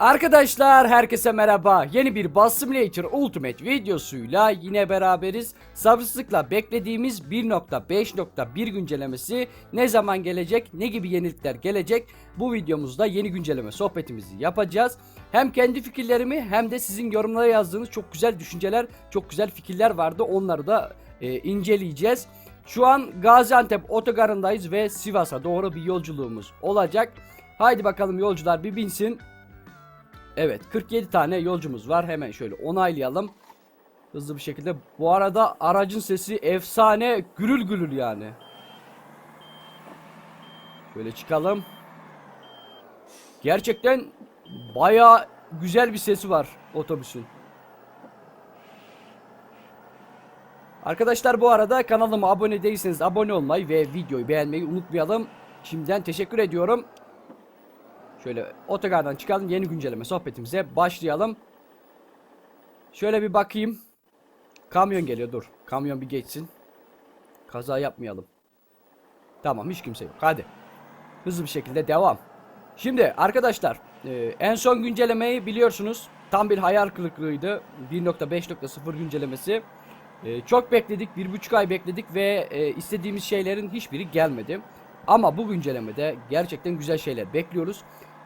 Arkadaşlar herkese merhaba. Yeni bir Bus Simulator Ultimate videosuyla yine beraberiz. Sabırsızlıkla beklediğimiz 1.5.1 güncellemesi ne zaman gelecek, ne gibi yenilikler gelecek? Bu videomuzda yeni güncelleme sohbetimizi yapacağız. Hem kendi fikirlerimi hem de sizin yorumlara yazdığınız çok güzel düşünceler, çok güzel fikirler vardı. Onları da e, inceleyeceğiz. Şu an Gaziantep otogarındayız ve Sivas'a doğru bir yolculuğumuz olacak. Haydi bakalım yolcular bir binsin. Evet 47 tane yolcumuz var. Hemen şöyle onaylayalım. Hızlı bir şekilde. Bu arada aracın sesi efsane gürül gürül yani. Şöyle çıkalım. Gerçekten baya güzel bir sesi var otobüsün. Arkadaşlar bu arada kanalıma abone değilseniz abone olmayı ve videoyu beğenmeyi unutmayalım. Şimdiden teşekkür ediyorum. Şöyle otogardan çıkalım yeni güncelleme sohbetimize başlayalım. Şöyle bir bakayım. Kamyon geliyor dur. Kamyon bir geçsin. Kaza yapmayalım. Tamam hiç kimse yok. Hadi. Hızlı bir şekilde devam. Şimdi arkadaşlar e, en son güncellemeyi biliyorsunuz. Tam bir hayal kırıklığıydı. 1.5.0 güncellemesi. E, çok bekledik. Bir buçuk ay bekledik ve e, istediğimiz şeylerin hiçbiri gelmedi. Ama bu güncellemede gerçekten güzel şeyler bekliyoruz.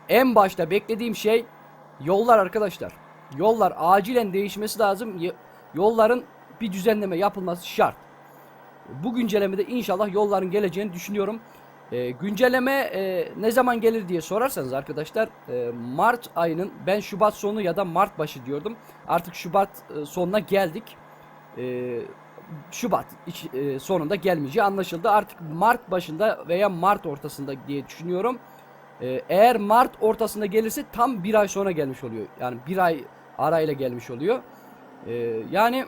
En başta beklediğim şey yollar arkadaşlar. Yollar acilen değişmesi lazım. Yolların bir düzenleme yapılması şart. Bu güncellemede inşallah yolların geleceğini düşünüyorum. Ee, güncelleme e, ne zaman gelir diye sorarsanız arkadaşlar e, Mart ayının ben Şubat sonu ya da Mart başı diyordum. Artık Şubat e, sonuna geldik. E, Şubat iç- e, sonunda gelmeyeceği anlaşıldı. Artık Mart başında veya Mart ortasında diye düşünüyorum. Ee, eğer Mart ortasında gelirse tam bir ay sonra gelmiş oluyor. Yani bir ay arayla gelmiş oluyor. Ee, yani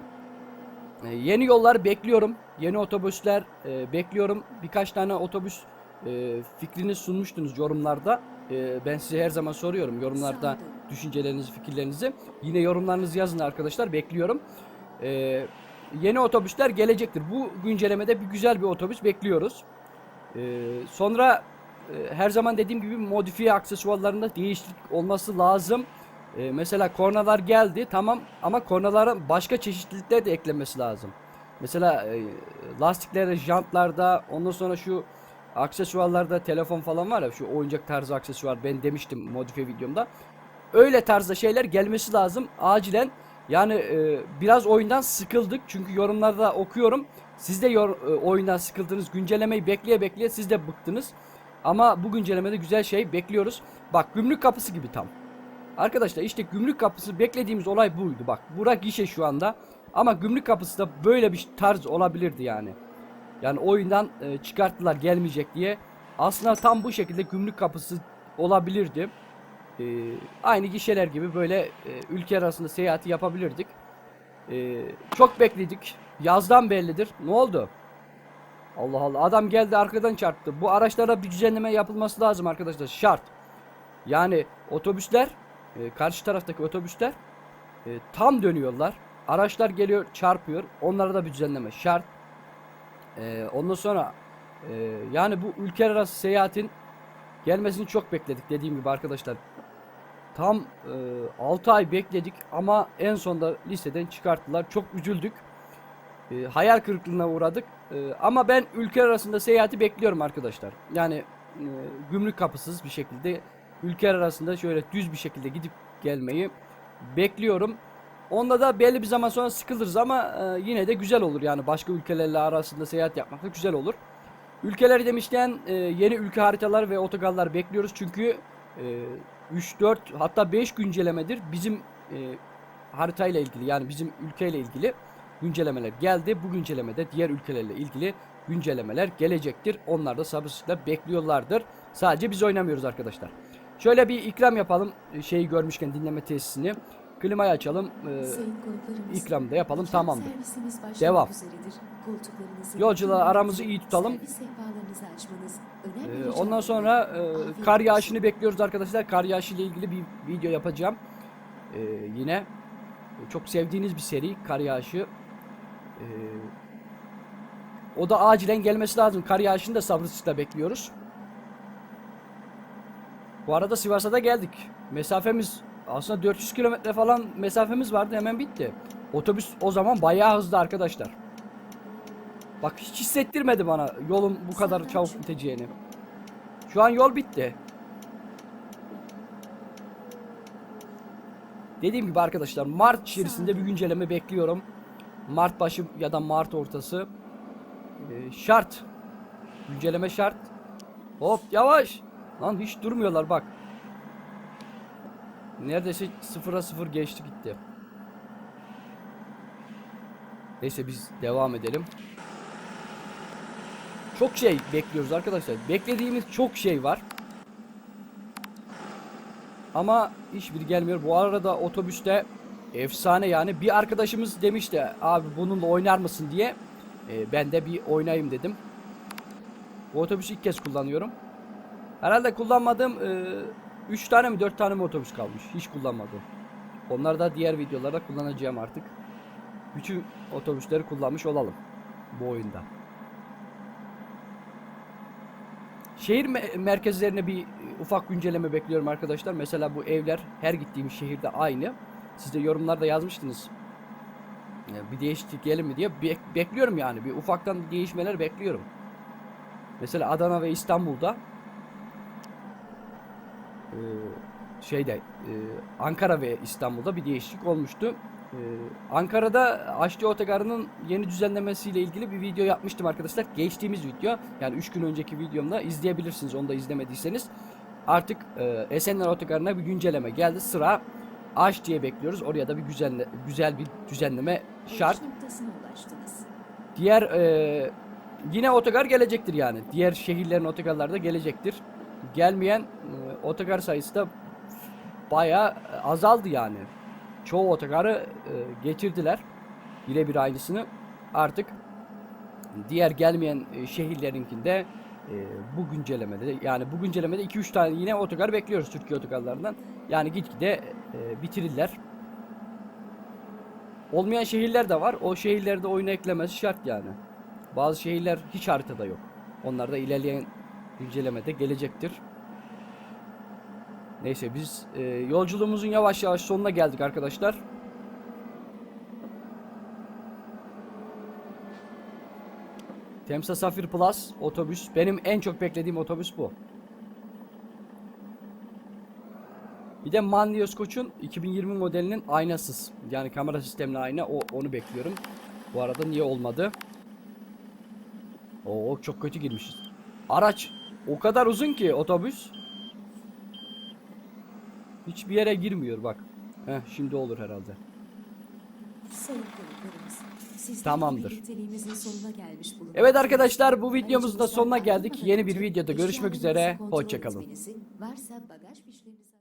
e, yeni yollar bekliyorum. Yeni otobüsler e, bekliyorum. Birkaç tane otobüs e, fikrini sunmuştunuz yorumlarda. E, ben size her zaman soruyorum yorumlarda düşüncelerinizi, fikirlerinizi. Yine yorumlarınızı yazın arkadaşlar. Bekliyorum. E, yeni otobüsler gelecektir. Bu güncellemede bir güzel bir otobüs bekliyoruz. E, sonra e, her zaman dediğim gibi modifiye aksesuarlarında değişiklik olması lazım. E, mesela kornalar geldi tamam ama kornalara başka çeşitlilikler de eklenmesi lazım. Mesela e, lastiklerde, jantlarda, ondan sonra şu aksesuarlarda telefon falan var ya şu oyuncak tarzı aksesuar ben demiştim modifiye videomda. Öyle tarzda şeyler gelmesi lazım acilen. Yani e, biraz oyundan sıkıldık çünkü yorumlarda okuyorum. Siz de yor- e, oyundan sıkıldınız. Güncellemeyi bekleye bekleye siz de bıktınız. Ama bu güncellemede güzel şey bekliyoruz. Bak gümrük kapısı gibi tam. Arkadaşlar işte gümrük kapısı beklediğimiz olay buydu. Bak bura gişe şu anda. Ama gümrük kapısı da böyle bir tarz olabilirdi yani. Yani oyundan e, çıkarttılar gelmeyecek diye. Aslında tam bu şekilde gümrük kapısı olabilirdi. E, aynı gişeler gibi böyle e, ülke arasında seyahati yapabilirdik. E, çok bekledik. Yazdan bellidir. Ne oldu? Allah Allah adam geldi arkadan çarptı. Bu araçlara bir düzenleme yapılması lazım arkadaşlar. Şart. Yani otobüsler e, karşı taraftaki otobüsler e, tam dönüyorlar. Araçlar geliyor çarpıyor. Onlara da bir düzenleme şart. E, ondan sonra e, yani bu ülke arası seyahatin gelmesini çok bekledik dediğim gibi arkadaşlar. Tam e, 6 ay bekledik ama en sonunda listeden çıkarttılar. Çok üzüldük. E, hayal kırıklığına uğradık. E, ama ben ülke arasında seyahati bekliyorum arkadaşlar. Yani e, gümrük kapısız bir şekilde ülkeler arasında şöyle düz bir şekilde gidip gelmeyi bekliyorum. Onda da belli bir zaman sonra sıkılırız ama e, yine de güzel olur yani başka ülkelerle arasında seyahat yapmak da güzel olur. Ülkeler demişken e, yeni ülke haritaları ve otogarlar bekliyoruz çünkü e, 3-4 hatta 5 güncellemedir bizim e, haritayla ilgili yani bizim ülkeyle ilgili güncellemeler geldi. Bu güncellemede diğer ülkelerle ilgili güncellemeler gelecektir. Onlar da sabırsızlıkla bekliyorlardır. Sadece biz oynamıyoruz arkadaşlar. Şöyle bir ikram yapalım e, şeyi görmüşken dinleme tesisini. Klimayı açalım. e, ikram da yapalım, tamamdır. Devam. Yolcular aramızı iyi tutalım. Ee, ondan sonra e, kar yağışını bekliyoruz arkadaşlar. Kar yağışı ile ilgili bir video yapacağım. Ee, yine çok sevdiğiniz bir seri kar yağışı. Ee, o da acilen gelmesi lazım. Kar yağışını da sabırsızlıkla bekliyoruz. Bu arada Sivas'a da geldik. Mesafemiz aslında 400 kilometre falan mesafemiz vardı hemen bitti. Otobüs o zaman bayağı hızlı arkadaşlar. Bak hiç hissettirmedi bana yolun bu kadar çabuk biteceğini. Şu an yol bitti. Dediğim gibi arkadaşlar Mart içerisinde bir güncelleme bekliyorum. Mart başı ya da Mart ortası. Ee, şart. Güncelleme şart. Hop yavaş. Lan hiç durmuyorlar bak. Neredeyse sıfıra sıfır geçti gitti. Neyse biz devam edelim. Çok şey bekliyoruz arkadaşlar. Beklediğimiz çok şey var. Ama hiçbiri gelmiyor. Bu arada otobüste efsane yani bir arkadaşımız demişti abi bununla oynar mısın diye. Ee, ben de bir oynayayım dedim. Bu otobüsü ilk kez kullanıyorum. Herhalde kullanmadığım 3 tane mi 4 tane mi otobüs kalmış. Hiç kullanmadım. Onları da diğer videolarda kullanacağım artık. Bütün otobüsleri kullanmış olalım bu oyunda. Şehir me- merkezlerine bir e, ufak güncelleme bekliyorum arkadaşlar. Mesela bu evler her gittiğim şehirde aynı. Siz de yorumlarda yazmıştınız. E, Bir değişiklik gelir mi diye Bek- bekliyorum yani. Bir ufaktan değişmeler bekliyorum. Mesela Adana ve İstanbul'da e, şeyde Ankara ve İstanbul'da bir değişiklik olmuştu. E, Ankara'da Haçlı Otogarı'nın yeni düzenlemesiyle ilgili bir video yapmıştım arkadaşlar. Geçtiğimiz video yani 3 gün önceki videomda izleyebilirsiniz onu da izlemediyseniz. Artık e, Esenler Otogarı'na bir güncelleme geldi. Sıra Aş diye bekliyoruz. Oraya da bir güzel güzel bir düzenleme şart. Diğer e, yine otogar gelecektir yani. Diğer şehirlerin otogarları da gelecektir. Gelmeyen e, otogar sayısı da bayağı azaldı yani. Çoğu otogarı e, getirdiler. Birebir aynısını. Artık diğer gelmeyen e, şehirlerinkinde e, bu güncellemede yani bu güncellemede 2-3 tane yine otogar bekliyoruz Türkiye otogarlarından. Yani gitgide e, bitirirler. Olmayan şehirler de var. O şehirlerde oyuna eklemesi şart yani. Bazı şehirler hiç haritada yok. Onlar da ilerleyen güncellemede gelecektir. Neyse biz e, yolculuğumuzun yavaş yavaş sonuna geldik arkadaşlar. Temsa Safir Plus otobüs. Benim en çok beklediğim otobüs bu. Bir de Manlius Koç'un 2020 modelinin aynasız. Yani kamera sistemli ayna o onu bekliyorum. Bu arada niye olmadı? Oo çok kötü girmişiz. Araç o kadar uzun ki otobüs. Hiçbir yere girmiyor bak. Heh şimdi olur herhalde. Sayın konuklarımız, Tamamdır. birlikteliğimizin sonuna gelmiş bulunmaktayız. Evet arkadaşlar bu videomuzun da sonuna geldik. Yeni bir videoda görüşmek üzere. kontrol Hoşçakalın. etmenizi, Varsa bagaj fişlerinizi